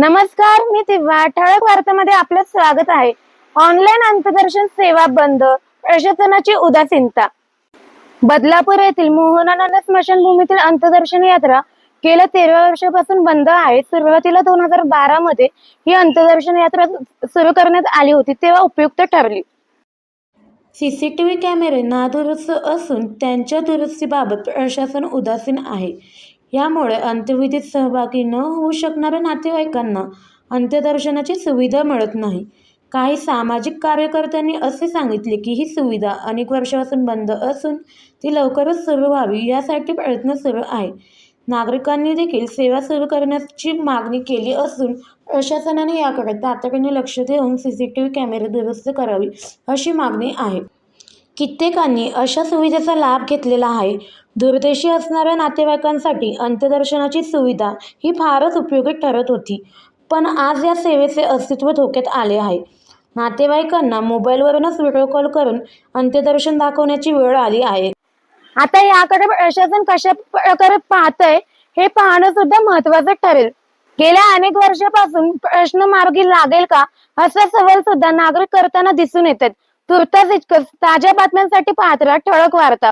नमस्कार मी दिव्या. ठळक वार्तामध्ये आपलं स्वागत आहे. ऑनलाईन अंतदर्शन सेवा बंद प्रशासनाची उदासीनता. बदलापूर येथील मोहनानंद स्मशानभूमीतील अंतदर्शन यात्रा गेल्या तेरा वर्षापासून बंद आहे. सुरुवातीला दोन हजार बारा मध्ये ही अंतदर्शन यात्रा सुरू करण्यात आली होती तेव्हा उपयुक्त ठरली. सीसीटीव्ही कॅमेरे नादुरुस्त असून त्यांच्या दुरुस्तीबाबत प्रशासन उदासीन आहे. यामुळे अंत्यविधीत सहभागी न होऊ शकणाऱ्या नातेवाईकांना अंत्यदर्शनाची सुविधा मिळत नाही. काही सामाजिक कार्यकर्त्यांनी असे सांगितले की ही सुविधा अनेक वर्षापासून बंद असून ती लवकरच सुरू व्हावी यासाठी प्रयत्न सुरू आहे. नागरिकांनी देखील सेवा सुरू करण्याची मागणी केली असून प्रशासनाने याकडे तातडीने लक्ष देऊन सी सी टी व्ही कॅमेरे दुरुस्त करावी अशी मागणी आहे. कित्येकांनी अशा सुविधेचा लाभ घेतलेला आहे. दुर्देशी असणाऱ्या नातेवाईकांसाठी अंत्यदर्शनाची सुविधा ही फारच उपयोगी ठरत होती. पण आज या सेवेचे अस्तित्व धोक्यात आले आहे. नातेवाईकांना मोबाईलवरूनच व्हिडिओ कॉल करून अंत्यदर्शन दाखवण्याची वेळ आली आहे. आता याकडे प्रशासन कशा प्रकारे पाहतंय हे पाहणं सुद्धा महत्वाचं ठरेल. गेल्या अनेक वर्षापासून प्रश्न मार्गी लागेल का असा सवाल सुद्धा नागरिक करताना दिसून येतात. तुर्तास इतकंच ताज्या बातम्यांसाठी पाहत राहा ठळक वार्ता.